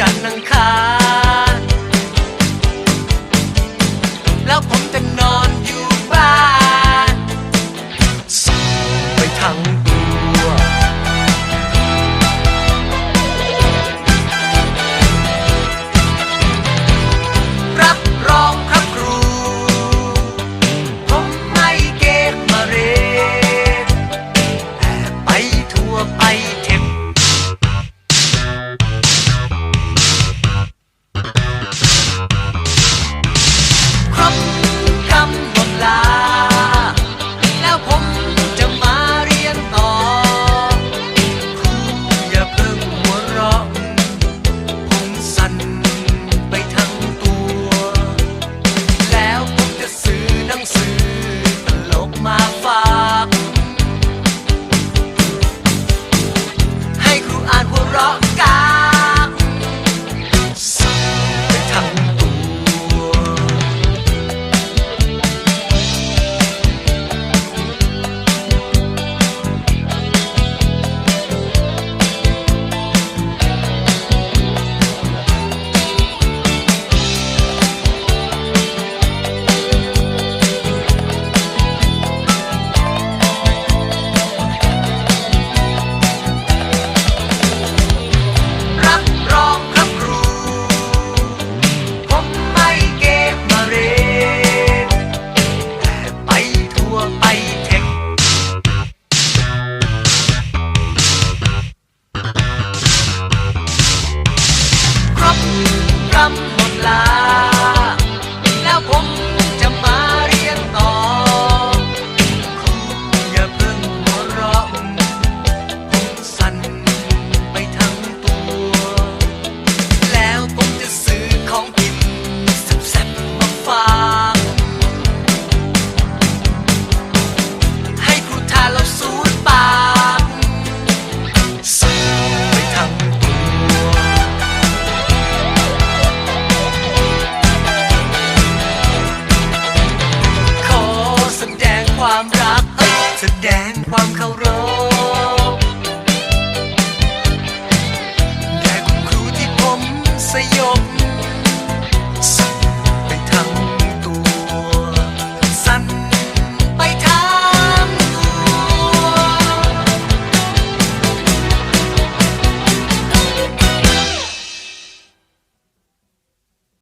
จันทร์อังคาร แสดงความเคารพแด่คุณครูที่ผมสยบ